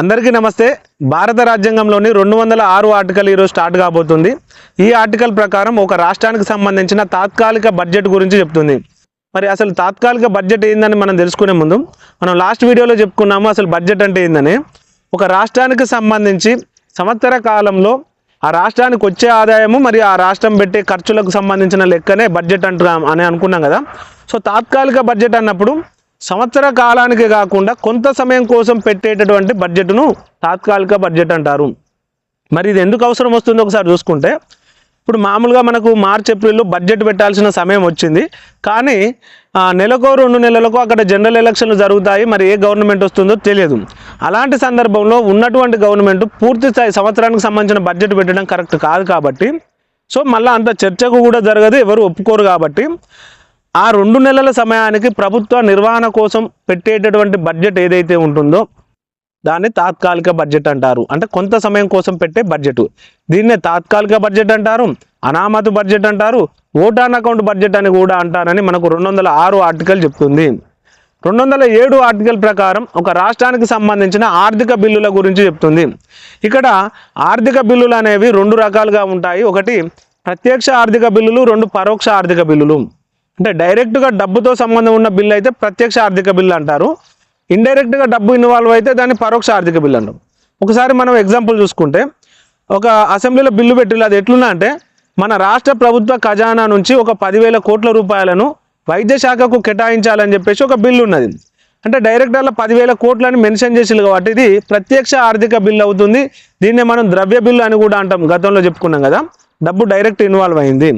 అందరికీ నమస్తే. భారత రాజ్యాంగంలోని రెండు వందల ఆరు ఆర్టికల్ ఈరోజు స్టార్ట్ కాబోతుంది. ఈ ఆర్టికల్ ప్రకారం ఒక రాష్ట్రానికి సంబంధించిన తాత్కాలిక బడ్జెట్ గురించి చెప్తుంది. మరి అసలు తాత్కాలిక బడ్జెట్ ఏందని మనం తెలుసుకునే ముందు మనం లాస్ట్ వీడియోలో చెప్పుకున్నాము అసలు బడ్జెట్ అంటే ఏందని. ఒక రాష్ట్రానికి సంబంధించి సంవత్సర కాలంలో ఆ రాష్ట్రానికి వచ్చే ఆదాయము మరియు ఆ రాష్ట్రం పెట్టే ఖర్చులకు సంబంధించిన లెక్కనే బడ్జెట్ అంటున్నాం అని అనుకున్నాం కదా. సో తాత్కాలిక బడ్జెట్ అన్నప్పుడు సంవత్సర కాలానికి కాకుండా కొంత సమయం కోసం పెట్టేటటువంటి బడ్జెట్ను తాత్కాలిక బడ్జెట్ అంటారు. మరి ఇది ఎందుకు అవసరం వస్తుందో ఒకసారి చూసుకుంటే ఇప్పుడు మామూలుగా మనకు మార్చ్ ఏప్రిల్లో బడ్జెట్ పెట్టాల్సిన సమయం వచ్చింది. కానీ ఆ, నెలకో రెండు నెలలకు అక్కడ జనరల్ ఎలక్షన్లు జరుగుతాయి. మరి ఏ గవర్నమెంట్ వస్తుందో తెలియదు. అలాంటి సందర్భంలో ఉన్నటువంటి గవర్నమెంట్ పూర్తి స్థాయి సంవత్సరానికి సంబంధించిన బడ్జెట్ పెట్టడం కరెక్ట్ కాదు కాబట్టి సో మళ్ళీ అంత చర్చకు కూడా జరగదు ఎవరు ఒప్పుకోరు కాబట్టి. ఆ రెండు నెలల సమయానికి ప్రభుత్వ నిర్వహణ కోసం పెట్టేటటువంటి బడ్జెట్ ఏదైతే ఉంటుందో దాన్ని తాత్కాలిక బడ్జెట్ అంటారు. అంటే కొంత సమయం కోసం పెట్టే బడ్జెట్. దీన్నే తాత్కాలిక బడ్జెట్ అంటారు అనామతు బడ్జెట్ అంటారు ఓటాన్ అకౌంట్ బడ్జెట్ అని కూడా అంటారని మనకు రెండు వందల ఆరు ఆర్టికల్ చెప్తుంది. రెండు వందల ఏడు ఆర్టికల్ ప్రకారం ఒక రాష్ట్రానికి సంబంధించిన ఆర్థిక బిల్లుల గురించి చెప్తుంది. ఇక్కడ ఆర్థిక బిల్లులు అనేవి రెండు రకాలుగా ఉంటాయి. ఒకటి ప్రత్యక్ష ఆర్థిక బిల్లులు రెండు పరోక్ష ఆర్థిక బిల్లులు. అంటే డైరెక్ట్గా డబ్బుతో సంబంధం ఉన్న బిల్లు అయితే ప్రత్యక్ష ఆర్థిక బిల్లు అంటారు. ఇండైరెక్ట్గా డబ్బు ఇన్వాల్వ్ అయితే దాన్ని పరోక్ష ఆర్థిక బిల్లు అంటాం. ఒకసారి మనం ఎగ్జాంపుల్ చూసుకుంటే ఒక అసెంబ్లీలో బిల్లు పెట్టిల్లు అది ఎట్లున్నా అంటే మన రాష్ట్ర ప్రభుత్వ ఖజానా నుంచి ఒక పదివేల కోట్ల రూపాయలను వైద్య శాఖకు కేటాయించాలని చెప్పేసి ఒక బిల్లు ఉన్నది. అంటే డైరెక్ట్ అలా పదివేల కోట్లని మెన్షన్ చేసిల్లు కాబట్టి ఇది ప్రత్యక్ష ఆర్థిక బిల్లు అవుతుంది. దీన్నే మనం ద్రవ్య బిల్లు అని కూడా అంటాం. గతంలో చెప్పుకున్నాం కదా. డబ్బు డైరెక్ట్ ఇన్వాల్వ్ అయింది.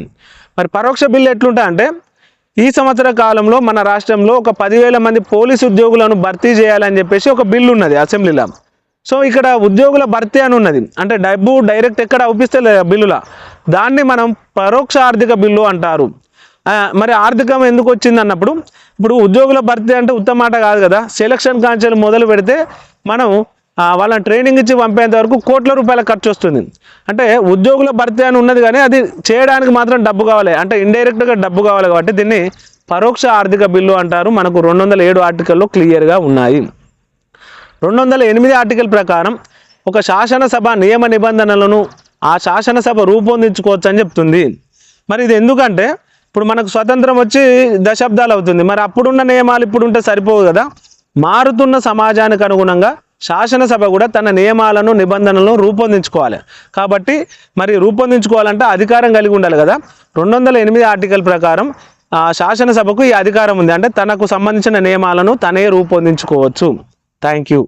మరి పరోక్ష బిల్లు ఎట్లుంటా అంటే ఈ సంవత్సర కాలంలో మన రాష్ట్రంలో ఒక పదివేల మంది పోలీసు ఉద్యోగులను భర్తీ చేయాలని చెప్పేసి ఒక బిల్లు ఉన్నది అసెంబ్లీలో. సో ఇక్కడ ఉద్యోగుల భర్తీ అని ఉన్నది. అంటే డబ్బు డైరెక్ట్ ఎక్కడ అవుపిస్తే బిల్లులా. దాన్ని మనం పరోక్ష ఆర్థిక బిల్లు అంటారు. మరి ఆర్థికం ఎందుకు వచ్చింది అన్నప్పుడు ఇప్పుడు ఉద్యోగుల భర్తీ అంటే ఉత్తమ మాట కాదు కదా. సెలక్షన్ కాంచెలు మొదలు పెడితే మనం వాళ్ళని ట్రైనింగ్ ఇచ్చి పంపేంత వరకు కోట్ల రూపాయల ఖర్చు వస్తుంది. అంటే ఉద్యోగుల భర్తీ అని ఉన్నది కానీ అది చేయడానికి మాత్రం డబ్బు కావాలి. అంటే ఇండైరెక్ట్గా డబ్బు కావాలి కాబట్టి దీన్ని పరోక్ష ఆర్థిక బిల్లు అంటారు. మనకు రెండు వందల ఏడు ఆర్టికల్లో క్లియర్గా ఉన్నాయి. రెండు వందల ఎనిమిది ఆర్టికల్ ప్రకారం ఒక శాసనసభ నియమ నిబంధనలను ఆ శాసనసభ రూపొందించుకోవచ్చు అని చెప్తుంది. మరి ఇది ఎందుకంటే ఇప్పుడు మనకు స్వతంత్రం వచ్చి దశాబ్దాలు అవుతుంది. మరి అప్పుడున్న నియమాలు ఇప్పుడు ఉంటే సరిపోవు కదా? మారుతున్న సమాజానికి అనుగుణంగా శాసనసభ కూడా తన నియమాలను నిబంధనలను రూపొందించుకోవాలి. కాబట్టి మరి రూపొందించుకోవాలంటే అధికారం కలిగి ఉండాలి కదా. రెండు వందల ఎనిమిది ఆర్టికల్ ప్రకారం శాసనసభకు ఈ అధికారం ఉంది. అంటే తనకు సంబంధించిన నియమాలను తనే రూపొందించుకోవచ్చు. Thank you.